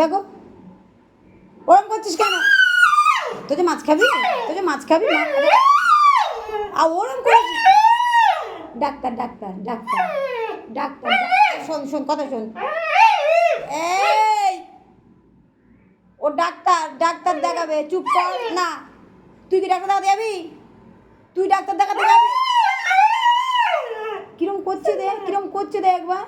দেখো, ওরম করছিস কেন? যে মাছ খাবি? তুই মাছ খাবি? আর ওরম করেছিস ডাক্তার ডাক্তার ডাক্তার ডাক্তার। শোন শোন, কথা শোন। এই, ও ডাক্তার ডাক্তার দেখাবে, চুপ কর, না। তুই কি ডাক্তার দেখাতে যাবি? তুই ডাক্তার দেখাতে যাবি? কিরম করছে দে কিরম করছে দে একবার।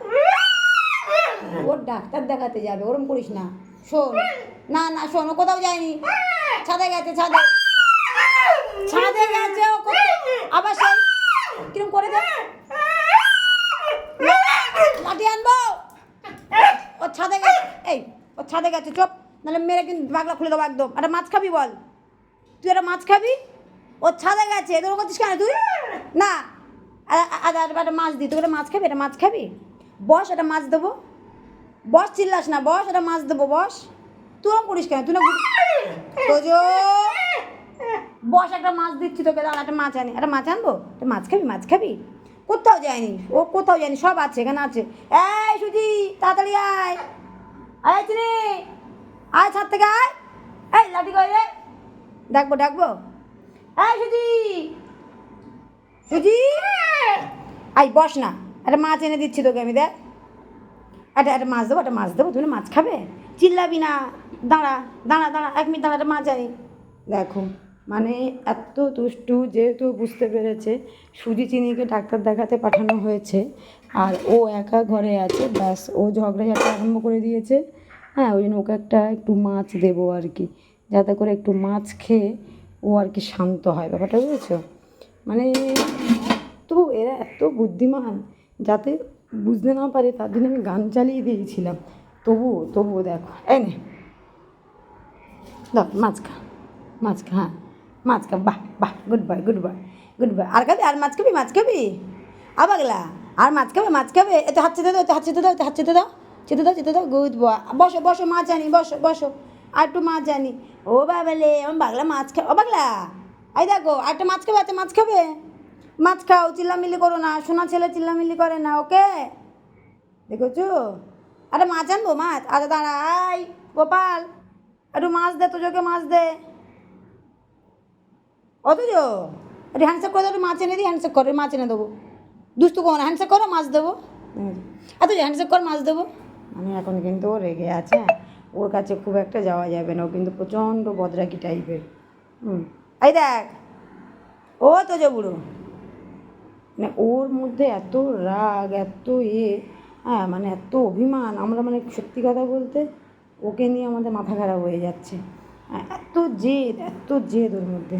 ওর ডাক্তার দেখাতে যাবে, ওরম করিস না। শোন, না না, শোন, ও কোথাও যায়নি। ছাদে গেছে, ছাদে। ছাদে গেছে, ও আবার সেই কিরম করে দে লাঠি আনব। ও ছাদে গেছে, এই, ও ছাদে গেছে, চপ। নাহলে মেরে কিন্তু বাগলা খুলে দেবো একদম। একটা মাছ খাবি বল। তুই একটা মাছ খাবি? ও ছাদে গেছে এদের করছিস কেন তুই? না। আ- আ- আ- একটা মাছ দিই একটা মাছ খাবি, একটা মাছ খাবি? বস, একটা মাছ দেবো। বস চিল্লাস না, বস একটা মাছ দেবো, বস। তুই ওরম করিস কেন? তুই না তোজো। বস, একটা মাছ দিচ্ছি তোকে, দাঁড়া, একটা মাছ আনি। একটা মাছ আনব? মাছ খাবি মাছ খাবি? কোথাও যায়নি, ও কোথাও যায়নি, সব আছে, এখানে আছে। এই, সুজি, তাড়াতাড়ি আয়। আয় চিনি। আয়, ছাদ থেকে আয়। এই, লাঠি কই রে? ডাকবো ডাকবো। এই, সুজি। সুজি। আই বস না, একটা মাছ এনে দিচ্ছি তোকে আমি, দেখ। একটা একটা মাছ দেবো, একটা মাছ দেবো তুমি মাছ খাবে? চিল্লাবি না, দাঁড়া দাঁড়া দাঁড়া, এক মিনিট দাঁড়া মাছ আনি। দেখো মানে এত দুষ্টু যেহেতু বুঝতে পেরেছে, সুজি চিনিকে ডাক্তার দেখাতে পাঠানো হয়েছে, আর ও একা ঘরে আছে, ব্যাস, ও ঝগড়া ঝগড়াঝাটি আরম্ভ করে দিয়েছে। হ্যাঁ ওই জন্য ওকে একটা একটু মাছ দেবো আর কি। যাতে করে একটু মাছ খেয়ে ও আর কি শান্ত হয়, ব্যাপারটা বুঝেছ? মানে তো এরা এত বুদ্ধিমান, যাতে বুঝতে না পারে তার জন্য আমি গান চালিয়ে দিয়েছিলাম। তবুও তবুও দেখো, এই নে। দাও মাছ খা মাছ খা হ্যাঁ মাছ খা বাহ বাহ good boy good boy good boy আর খাবি, আর মাছ খাবি মাছ খাবি? আবাগলা আর মাছ খাবে মাছ খাবে? এত হাত চেতে দাও এত হাত চেতে দাও এত হাত চেতে দাও। চেতে দাও চেতে দাও গুড বয় বসো বসো, মাছ আনি, বসো বসো। আর একটু মাছ আনি। ও বাবালে আমার বাগলা মাছ খা, ও বাগলা এই দেখো, আর একটা মাছ খাবে একটা মাছ খাবে? মাছ খাও, চিল্লামিল্লি করো না, সোনা ছেলে চিল্লামিল্লি করে না, ওকে? দেখেছ? আরে মাছ আনব, মাছ? আরে দাঁড়া আই গোপাল, একটু মাছ দে, তোজোকে মাছ দে। অথচ একটু হ্যান্ডশেক করে দেবো মাছ এনে দিই হ্যান্ডশেক করে, মাছ এনে দেবো। দুষ্টু কোনো হ্যান্ডশেক করো, মাছ দেবো। আর এত হ্যান্ডশেক কর, মাছ দেবো। আমি এখন কিন্তু ও রেগে আছে হ্যাঁ। ওর কাছে খুব একটা যাওয়া যাবে না, ও কিন্তু প্রচণ্ড বদরাকি টাইপের হুম। এই দেখ, ও তোজো বুড়ো। মানে ওর মধ্যে এত রাগ এত ইয়ে হ্যাঁ মানে এত অভিমান আমরা মানে সত্যি কথা বলতে ওকে নিয়ে আমাদের মাথা খারাপ হয়ে যাচ্ছে। হ্যাঁ, এত জেদ এত জেদ ওর মধ্যে।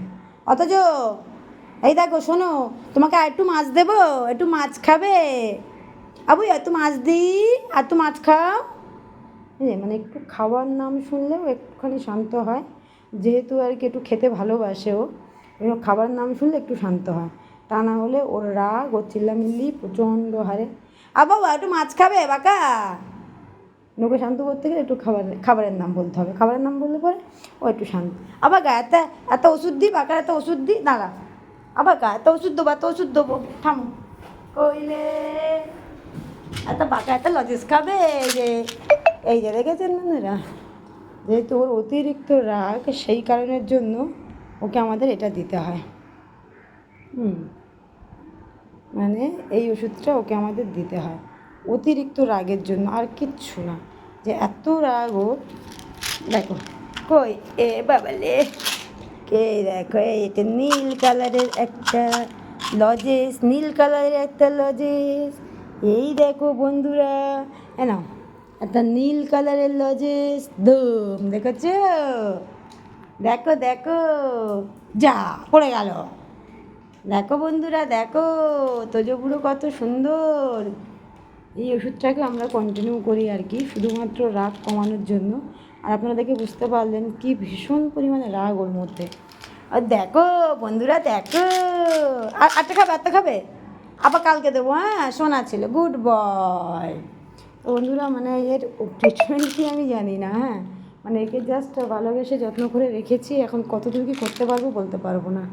অথচ এই দেখো শোনো তোমাকে আর একটু মাছ দেবো একটু মাছ খাবে? আবু এত মাছ দিই আর একটু মাছ খাও। মানে একটু খাওয়ার নাম শুনলেও একটুখানি শান্ত হয় যেহেতু আর কি একটু খেতে ভালোবাসে ও খাবার নাম শুনলে একটু শান্ত হয়। তা না হলে ওর রাগ, ওর চিল্লামিল্লি, প্রচণ্ড হারে। আর বাবা একটু মাছ খাবে, বাকা? নোকে শান্ত করতে গেলে একটু খাবার, খাবারের নাম বলতে হবে। খাবারের নাম বললে পরে ও একটু শান্ত। আবার গা, এত এত ওষুধ দিই বাকার এত ওষুধ দিই দাঁড়া। আবার গা, এত ওষুধ দেবো, এত ওষুধ দেবো। থামো। কইলে? এত বাঁকা, এত লজেস খাবে, এই যে এই যে, দেখেছেন বন্ধুরা? যেহেতু ওর অতিরিক্ত রাগ, সেই কারণের জন্য ওকে আমাদের এটা দিতে হয়। হুম। মানে এই ওষুধটা ওকে আমাদের দিতে হয়। অতিরিক্ত রাগের জন্য আর কিচ্ছু না। যে এত রাগ ও, দেখো, কই এ বাবালে কে দেখো এটা নীল কালারের একটা লজেস, নীল কালারের একটা লজেস। এই দেখো বন্ধুরা নাও, একটা নীল কালারের লজেস দম দেখেছ? দেখো দেখো, যা, পড়ে গেল। দেখো বন্ধুরা, দেখো, তোজো বুড়ো কত সুন্দর। এই ওষুধটাকে আমরা কন্টিনিউ করি আর কি, শুধুমাত্র রাগ কমানোর জন্য। আর আপনারা দেখে বুঝতে পারলেন কি ভীষণ পরিমাণে রাগ ওর মধ্যে। আর দেখো বন্ধুরা, দেখো। আর আটটা খাবে আটটা খাবে? আবার কালকে দেবো হ্যাঁ শোনা ছিল গুড বয় তো বন্ধুরা মানে এর ট্রিটমেন্ট কি আমি জানি না হ্যাঁ। মানে একে জাস্ট ভালোবেসে যত্ন করে রেখেছি, এখন কতদূর কি করতে পারব বলতে পারব না।